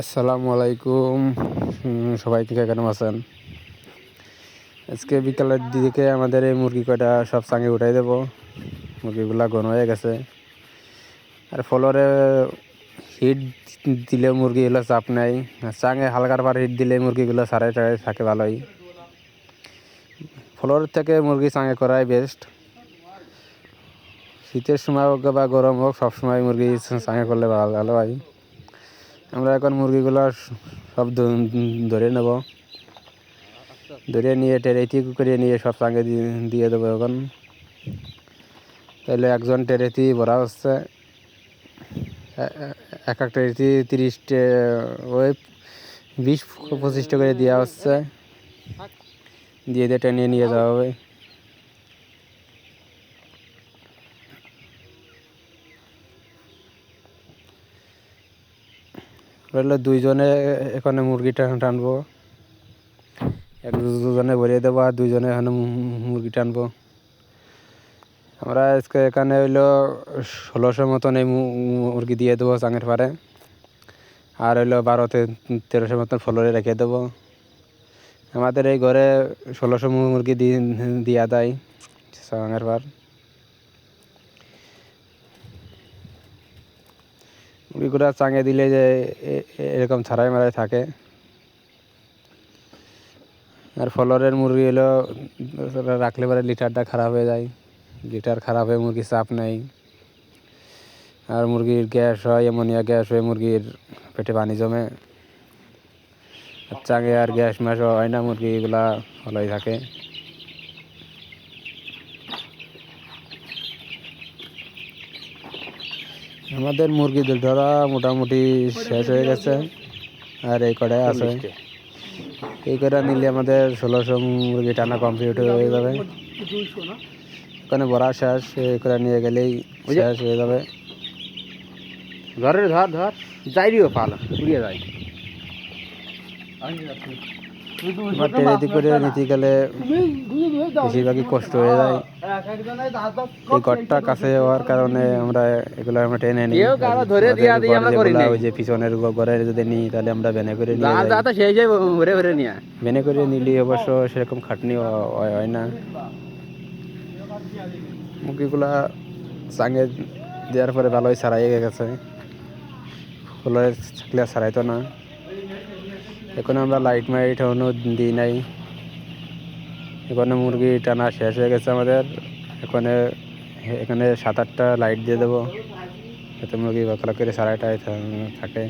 আসসালামু আলাইকুম। সবাই থেকে কেমন আছেন? আজকে বিকালের দিকে আমাদের এই মুরগি কয়টা সব চাঙে উঠাই দেব। মুরগিগুলা ঘন হয়ে গেছে। আর ফলরে হিট দিলে মুরগিগুলো চাপ আর চাঙে হালকার পর হিট দিলে মুরগিগুলো সারাই টারাই থাকে ভালোই। ফলর থেকে মুরগি চাঙে করাই বেস্ট শীতের সময় হোক বা গরম হোক সবসময় মুরগি চাঙে করলে ভালো ভালো হয়। আমরা এখন মুরগিগুলো সব ধরে নেব। ধরে নিয়ে টেরেতি করে নিয়ে সব সঙ্গে দিয়ে দেবো এখন। তাহলে একজন টেরেতি ভরা হচ্ছে। এক এক টেরেতি তিরিশ ওই বিশ পঁচিশটা করে দেওয়া হচ্ছে। দিয়ে দিয়ে টেনে নিয়ে যাওয়া হবে। রইল দুইজনে এখানে মুরগিটা টানবো। এক দুজনে ভরিয়ে দেবো আর দুইজনে এখানে মুরগি টানবো। আমরা আজকে এখানে হইল ষোলোশো মতন এই মুরগি দিয়ে দেবো চাঙের পারে আর হইল বারোতে তেরোশো মতন ফলরে রেখে দেবো। আমাদের এই ঘরে ষোলোশো মুরগি দিয়া দেয় চাঙের পার মুরগিগুলো চাঙে দিলে যে এরকম ছাড়াই মারাই থাকে। আর ফলরের মুরগি হলো রাখলে পরে লিটারটা খারাপ হয়ে যায়। লিটার খারাপ হয়ে মুরগি চাপ নেই। আর মুরগির গ্যাস হয়, অ্যামোনিয়া গ্যাস হয়ে মুরগির পেটে পানি জমে। আর চাঙে আর গ্যাস ম্যাস হয় না, মুরগিগুলা ভালোই থাকে। আমাদের মুরগি ধরা মোটামুটি শেষ হয়ে গেছে আর এই কটাই আছে। এই কটা নিলে আমাদের ষোলোশো মুরগি টানা কমপ্লিট হয়ে যাবে। ওখানে বড়া শেষ এই করে নিয়ে গেলেই শেষ হয়ে যাবে। ধরে ধর ধর যাইরিও পাল উড়িয়ে যায় আমার ট্রেনেতে করে নিতে গেলে বেশিরভাগই কষ্ট হয়ে যায়। এই ঘরটা কাছে হওয়ার কারণে আমরা এগুলো আমরা টেনে নিই। কেউ কারও ধরে দিয়া দিই আমরা করি যেগুলা ওই যে পিছনের ঘরে যদি নিই তাহলে আমরা বেনে করে নিয়ে যা সেই করে নিলে অবশ্য সেরকম খাটনি হয় হয় না। মুরগিগুলা চাঙে দেওয়ার পরে ভালোই সারাই গেছে। ফুলের থাকলে সারাইতো না। এখন আমরা লাইট মাইট এখনও দিই নাই। এখানে মুরগি টানা শেষ হয়ে গেছে আমাদের। এখানে এখানে সাত আটটা লাইট দিয়ে দেবো। এত মুরগি বাকলা করে সারাইটাই থাকে।